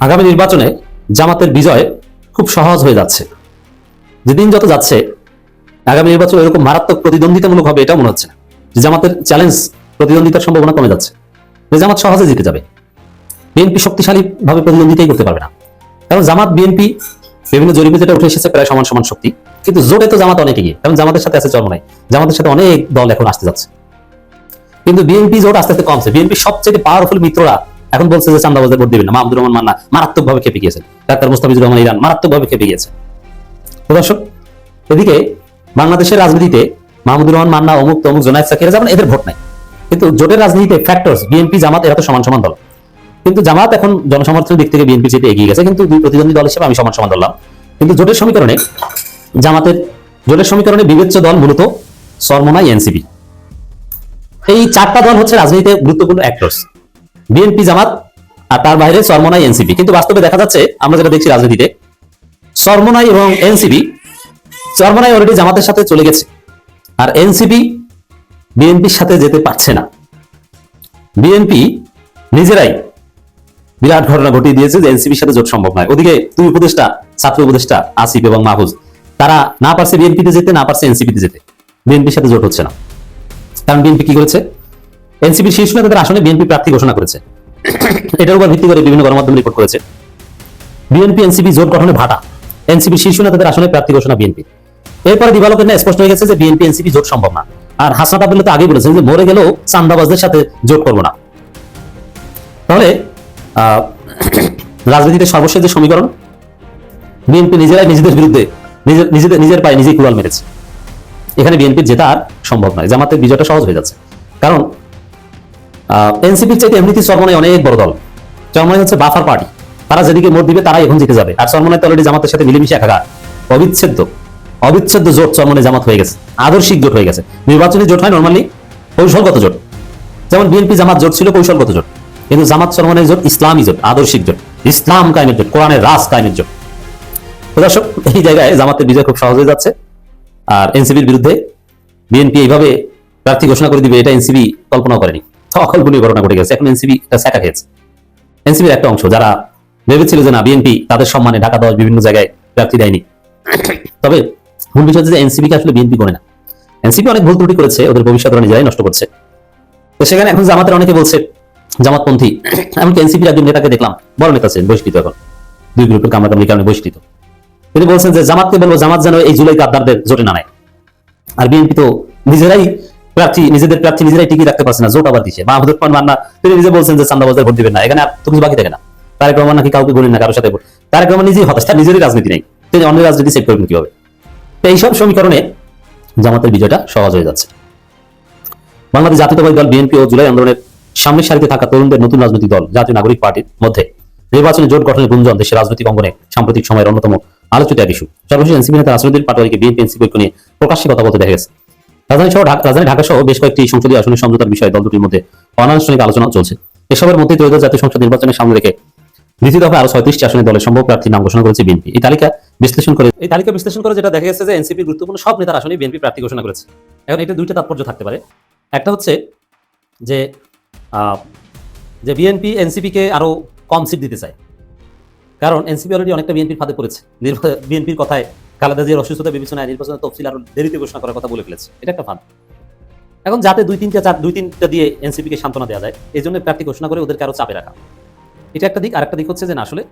আগামী নির্বাচনে জামাতের বিজয় খুব সহজ হয়ে যাচ্ছে। যেদিন যত যাচ্ছে, আগামী নির্বাচন এরকম মারাত্মক প্রতিদ্বন্দ্বিতামূলক হবে এটা মনে হচ্ছে যে জামাতের চ্যালেঞ্জ প্রতিদ্বন্দ্বিতার সম্ভাবনা কমে যাচ্ছে। যে জামাত সহজে জিতে যাবে। বিএনপি শক্তিশালী ভাবে প্রতিদ্বন্দ্বিতাই করতে পারবে না। কারণ জামাত বিএনপি বিভিন্ন জরিপে যেটা উঠে এসেছে, প্রায় সমান সমান শক্তি। কিন্তু জোটে তো জামাত অনেক এগিয়ে। কারণ জামাতের সাথে আছে চরমনাই। জামাতের সাথে অনেক দল এখন আসতে যাচ্ছে। কিন্তু বিএনপি জোট আস্তে আস্তে কমছে। বিএনপি সবচেয়ে পাওয়ারফুল মিত্ররা এখন বলছে যে চান্দাবাজের ভোট দেবেন না। মাহমুদুর রহমান মান্না মারাত্মক ভাবে খেপে গিয়েছেন। ডাক্তার মুস্তাফিজুর রহমান ইরান মারাত্মক ভাবে খেপে গিয়েছে দর্শক, এদিকে বাংলাদেশের রাজনীতিতে মাহমুদুর রহমান মান্না, অমুক তমুক, জোনায়দ সাকিরা যেমন এদের ভোট নাই। কিন্তু জোটের রাজনীতিতে ফ্যাক্টরস বিএনপি জামাত, এরা তো সমান সমান দল। কিন্তু জামাত এখন জনসমর্থনের দিক থেকে বিএনপি যেতে এগিয়ে গেছে। কিন্তু দুই প্রতিদ্বন্দ্বী দল হিসেবে আমি সমান সমান ধরলাম। কিন্তু জোটের সমীকরণে, জামাতের, জোটের সমীকরণে বিবেচ্য দল মূলত সরমনাই এনসিপি এই চারটা দল হচ্ছে রাজনীতিতে গুরুত্বপূর্ণ অ্যাক্টরস বিএনপি জামাত আর তার বাইরে সরমনাই এনসিপি কিন্তু বাস্তবে দেখা যাচ্ছে, আমরা যেটা দেখছি রাজনীতিতে সরমনাই এবং এনসিপি সরমনাই অলরেডি জামাতের সাথে চলে গেছে। আর এনসিপি বিএনপির সাথে যেতে পারছে না। বিএনপি নিজেরাই বিরাট ঘটনা ঘটিয়ে দিয়েছে যে এনসিপির সাথে জোট সম্ভব নয়। ওদিকে দুই উপদেষ্টা, ছাত্র উপদেষ্টা আসিফ এবং মাহফুজ, তারা না পারছে বিএনপিতে যেতে, না পারছে এনসিপিতে যেতে। বিএনপির সাথে জোট হচ্ছে না। কারণ বিএনপি কি করেছে? এনসিপির শীর্ষ নেতাদের আসনে বিএনপি প্রার্থী ঘোষণা করেছে। এটার উপর ভিত্তি করে বিভিন্ন গণমাধ্যম রিপোর্ট করেছে। বিএনপি, এনসিপি জোট গঠনে ভাটা। এনসিপি শীর্ষ নেতাদের আসনে প্রার্থী ঘোষণা বিএনপি। এরপরে দিবালোকের না স্পষ্ট হয়ে গেছে যে বিএনপি, এনসিপি জোট সম্ভব না। আর হাসনাত আবদুল্লাহ তো আগে বলেছেন যে মরে গেলেও চান্দাবাজদের সাথে জোট করব না। তাহলে রাজনীতিতে সর্বশেষ যে সমীকরণ, বিএনপি নিজেরাই নিজেদের বিরুদ্ধে নিজেদের, নিজের পায়ে নিজেই কুড়াল মেরেছে। এখানে বিএনপির জেতা আর সম্ভব নয়। জামাতের বিজয়টা সহজ হয়ে যাচ্ছে। কারণ এনসিপির চাইতে এমনিতে চরমনাই অনেক বড় দল। চরমনাই হচ্ছে বাফার পার্টি। তারা যেদিকে মোট দিবে, তারাই এখন জিতে যাবে। আর চরমনাই তো অলরেডি জামাতের সাথে মিলেমিশে একাকার অবিচ্ছেদ্য। অবিচ্ছেদ্য জোট চরমনে জামাত হয়ে গেছে। আদর্শিক জোট হয়ে গেছে। নির্বাচনী জোট হয় নর্মালি কৌশলগত জোট। যেমন বিএনপি জামাত জোট ছিল কৌশলগত জোট। কিন্তু জামাত চরমনের জোট ইসলামী জোট, আদর্শিক জোট। ইসলাম কায়েমের জোট, কোরআনের রাস কায়েমের জোট। দর্শক, এই জায়গায় জামাতের বিজয় খুব সহজ হয়ে যাচ্ছে। আর এনসিপির বিরুদ্ধে বিএনপি এইভাবে প্রার্থী ঘোষণা করে দিবে, এটা এনসিপি কল্পনাও করেনি। অকল্পনীয় ঘটনা ঘটে গেছে। এখন এনসিবি এটা স্যাকা খেয়েছে। এনসিবির একটা অংশ যারা ভেবেছিল যে না, বিএনপি তাদের সম্মানে ঢাকা দশ বিভিন্ন জায়গায় প্রার্থী দেয়নি। তবে মূল বিষয় হচ্ছে যে এনসিপিকে আসলে বিএনপি করে না। এনসিপি অনেক ভুল ত্রুটি করেছে, ওদের ভবিষ্যৎ ওরা নিজেরাই নষ্ট করছে। তো সেখানে এখন জামাতের অনেকে বলছে, জামাতপন্থী, এমনকি এনসিপির একজন নেতাকে দেখলাম, বড় নেতা আছেন বহিষ্কৃত এখন। দুই গ্রুপের কামড়াকামড়ির কারণে বহিষ্কৃত। তিনি বলছেন যে, জামাতকে বলব, জামাত যেন এই জুলাই গাদ্দারদের জোটে না নেয় আর বিএনপি তো নিজেরাই প্রার্থী, নিজেদের প্রার্থী নিজেরাই টিকিয়ে রাখতে পারছে না, জোট আবার দিচ্ছে মাহমুদুর রহমান মান্না, তিনি নিজে বলছেন যে চান্দাবাজার ভোট দিবেন না। এখানে তো কিছু বাকি থাকে না। তারেক রহমান নাকি কাউকে বলেন না কারোর সাথে। তারেক রহমান নিজেই হতাশ, তার নিজেরই রাজনীতি নেই। তিনি অন্য রাজনীতি সেট করবেন কীভাবে? তো এইসব সমীকরণে জামাতের বিজয়টা সহজ হয়ে যাচ্ছে। বাংলাদেশ জাতীয়তাবাদী দল, বিএনপি ও জুলাই আন্দোলনের সামনের সারিতে থাকা তরুণদের নতুন রাজনৈতিক দল, জাতীয় নাগরিক পার্টির মধ্যে নির্বাচনী জোট গঠনের গুঞ্জন দেশের রাজনৈতিক অঙ্গনে সাম্প্রতিক সময়ের অন্যতম আলোচিত এক ইস্যু সর্বশেষ এনসিপি নেতা আসরুদ্দিন পাটোয়ারিকে বিএনপি এনসিপি নিয়ে প্রকাশ্যে কথা বলতে দেখা গেছে। রাজধানী সহ রাজধানী ঢাকা সহ বেশ কয়েকটি সংসদীয় আসনের সমঝোতার বিষয়ে দল দুটির মধ্যে অনানুষ্ঠানিক আলোচনা চলছে। এসবের মধ্যে ত্রয়োদশ জাতীয় সংসদ নির্বাচনের সামনে রেখে দ্বিতীয় দফায় আরও ছয়ত্রিশটি আসনে দলের সম্ভব প্রার্থীর নাম ঘোষণা করেছে বিএনপি। এই তালিকা বিশ্লেষণ করে এই তালিকা বিশ্লেষণ করে যেটা দেখা গেছে যে এনসিপি গুরুত্বপূর্ণ সব নেতার আসনে বিএনপি প্রার্থী ঘোষণা করেছে। এখন এটা দুইটা তাৎপর্য থাকতে পারে। একটা হচ্ছে যে যে বিএনপি এনসিপিকে আরও কম সিট দিতে চায়। কারণ এনসিপি অলরেডি অনেকটা বিএনপির ফাঁদে পড়েছে। বিএনপির কথায় খালেদা জিয়ার অসুস্থতা বিবেচনায় নির্বাচনের তফসিল আরও দেরিতে ঘোষণা করার কথা বলে ফেলেছে। এটা একটা ফাঁদ। এখন যাতে দুই তিনটা চার দুই তিনটা দিয়ে এনসিপিকে সান্ত্বনা দেওয়া যায়, এই জন্য প্রার্থী ঘোষণা করে ওদেরকে আরও চাপে রাখা। এটা একটা দিক। আর একটা দিক হচ্ছে যে না, আসলে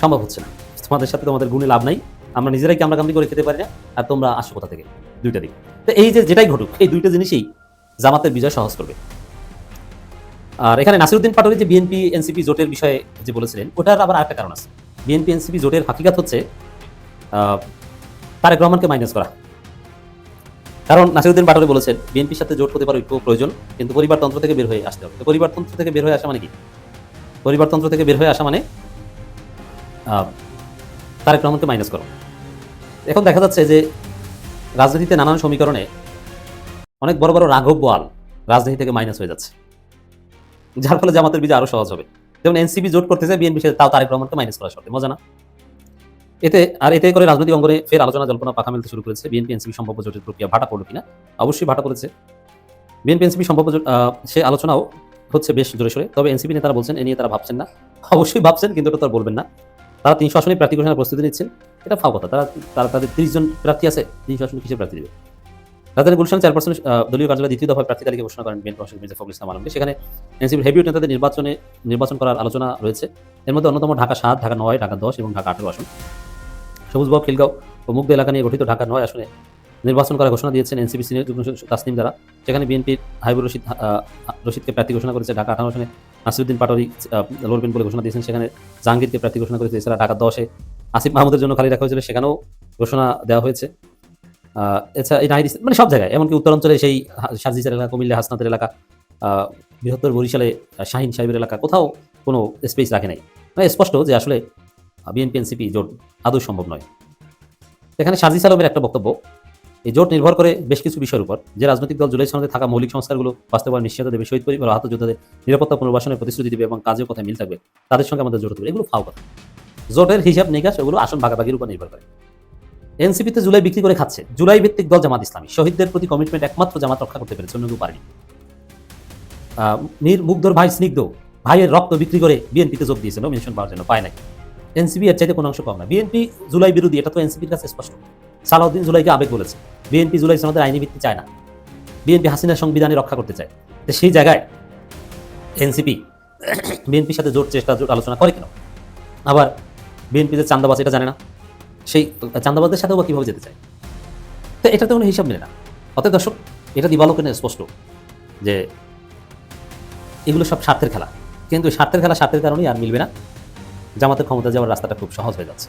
সম্ভব হচ্ছে না। তোমাদের সাথে তোমাদের গুণে লাভ নাই। আমরা নিজেরাই কামড়া কামড়ি করে খেতে পারি না। আর তোমরা আসো কোথা থেকে? দুইটা দিক। তো এই যে যেটাই ঘটুক, এই দুইটা জিনিসই জামাতের বিজয় সহজ করবে। আর এখানে নাসিরুদ্দিন পাটোয়ারি যে বিএনপি, এনসিপি জোটের বিষয়ে যে বলেছিলেন, ওটার আবার আরেকটা কারণ আছে। বিএনপি, এনসিপি জোটের হাকিকাত হচ্ছে তারেক রহমানকে মাইনাস করা। কারণ নাসিরুদ্দিন পাটোয়ারি বলেছেন, বিএনপির সাথে জোট হতে পারে ঐক্য প্রয়োজন, কিন্তু পরিবারতন্ত্র থেকে বের হয়ে আসতে হবে। পরিবারতন্ত্র থেকে বের হয়ে আসা মানে কি? পরিবারতন্ত্র থেকে বের হয়ে আসা মানে তারেক রহমানকে মাইনাস করো। এখন দেখা যাচ্ছে যে, রাজনীতিতে নানান সমীকরণে অনেক বড় বড় রাঘব বোয়াল রাজনীতি থেকে মাইনাস হয়ে যাচ্ছে। যার ফলে জামাতের বিজয় আরও সহজ হবে। যেমন এনসিপি জোট করতেছে বিএনপি সাথে তাও তারেক রহমানকে মাইনাস করা শর্তে মজা না? এতে, আর এতে করে রাজনৈতিক অঙ্গনে ফের আলোচনা জল্পনা পাখা মেলতে শুরু করেছে বিএনপি এনসিপি সম্ভাব্য জোটের প্রক্রিয়া। ভাটা পড়ল কিনা? অবশ্যই ভাটা পড়েছে। বিএনপি এনসিপি সম্ভাব্য সে আলোচনাও হচ্ছে বেশ জোরে সোরে। তবে এনসিপি নেতারা বলছেন, এ নিয়ে তারা ভাবছেন না। অবশ্যই ভাবছেন, কিন্তু এটা তারা বলবেন না। তারা তিনশো আসনে প্রার্থী ঘোষণার প্রস্তুতি নিচ্ছেন। এটা ফাও কথা। তারা তারা তাদের তিরিশ জন প্রার্থী আছে, তিনশো আসনে কিসের প্রার্থী দেবে? রাজধানী গুলশান চেয়ারপারসন দলীয় কার্যালয়ে দ্বিতীয় দফায় প্রার্থী তালিকা ঘোষণা করেন বিএনপি মহাসচিব মির্জা ফখরুল ইসলাম আলমগীর। সেখানে এনসিপির হেভিউট নেতাদের নির্বাচনে নির্বাচন করার আলোচনা রয়েছে। এর মধ্যে অন্যতম ঢাকা সাত, ঢাকা নয়, ঢাকা দশ এবং ঢাকা আঠারো আসন। সবুজবাগ খিলগাঁও ও মুগ্ধ এলাকা নিয়ে গঠিত ঢাকা নয় আসনে নির্বাচন করার ঘোষণা দিয়েছেন এনসিপি সিনিয়র যুগ্ম তাসনিম দ্বারা সেখানে বিএনপির হাইবুর রশিদ রশিদকে প্রার্থী ঘোষণা করেছে ঢাকা আঠারো আসনে। নাসিরুদ্দিন পাটোয়ারি লড়বেন বলে ঘোষণা দিয়েছেন। সেখানে জাহাঙ্গীরকে প্রার্থী ঘোষণা করেছে। এছাড়া ঢাকা দশে আসিফ মাহমুদের জন্য খালি রাখা হয়েছিল। সেখানেও ঘোষণা দেওয়া হয়েছে। এছাড়া এই মানে সব জায়গায়। এমনকি উত্তরাঞ্চলে সেই সার্জিসের এলাকা, কুমিল্লা, হাসনাতের এলাকা বৃহত্তর বরিশালে শাহিন সাহেবের এলাকা, কোথাও কোনো স্পেস রাখে নাই। মানে স্পষ্ট যে আসলে বিএনপি এনসিপি জোট আদৌ সম্ভব নয়। এখানে সার্জিস আলমের একটা বক্তব্য, এই জোট নির্ভর করে বেশ কিছু বিষয়ের উপর। যে রাজনৈতিক দল জুলাই সনদে থাকা মৌলিক সংস্কারগুলো বাস্তবায়ন নিশ্চিত দেবে, শহীদ পরিবার আহত যোদ্ধাদের নিরাপত্তা পুনর্বাসনের প্রতিশ্রুতি দেবে এবং কাজের কথা মিল থাকবে, তাদের সঙ্গে আমাদের জোট হবে এগুলো ফাও কথা। জোটের হিসাব নিকাশ, ওগুলো আসন ভাগাভাগির উপর নির্ভর করে। এনসিপিতে জুলাই বিক্রি করে খাচ্ছে। জুলাই ভিত্তিক দল জামাত ইসলামী। শহীদদের প্রতি কমিটমেন্ট একমাত্র জামাত রক্ষা করতে পেরেছে অন্য কেউ পারেনি মীর মুগ্ধর ভাই স্নিগ্ধ, ভাইয়ের রক্ত বিক্রি করে বিএনপিতে যোগ দিয়েছিল মেনশন পাওয়ার জন্য পায় নাই। এনসিপি এর চাইতে কোনো অংশ কম না। বিএনপি জুলাই বিরোধী, এটা তো এনসিপির কাছে স্পষ্ট। সালাউদ্দিন জুলাইকে আবেগ বলেছে। বিএনপি জুলাই সনদের আইনি ভিত্তি চায় না। বিএনপি হাসিনার সংবিধানে রক্ষা করতে চায়। তো সেই জায়গায় এনসিপি বিএনপির সাথে জোট চেষ্টা জোট আলোচনা করে কেন? আবার বিএনপি যে চান্দাবাজ এটা জানে না। সেই চান্দাবাজদের সাথেও বা কীভাবে যেতে চায়? তো এটাতে কোনো হিসাব মেলে না। অতএব দর্শক, এটা দিবালোকের স্পষ্ট যে এগুলো সব স্বার্থের খেলা। কিন্তু স্বার্থের খেলা স্বার্থের কারণেই আর মিলবে না। জামাতের ক্ষমতা যাওয়ার রাস্তাটা খুব সহজ হয়ে যাচ্ছে।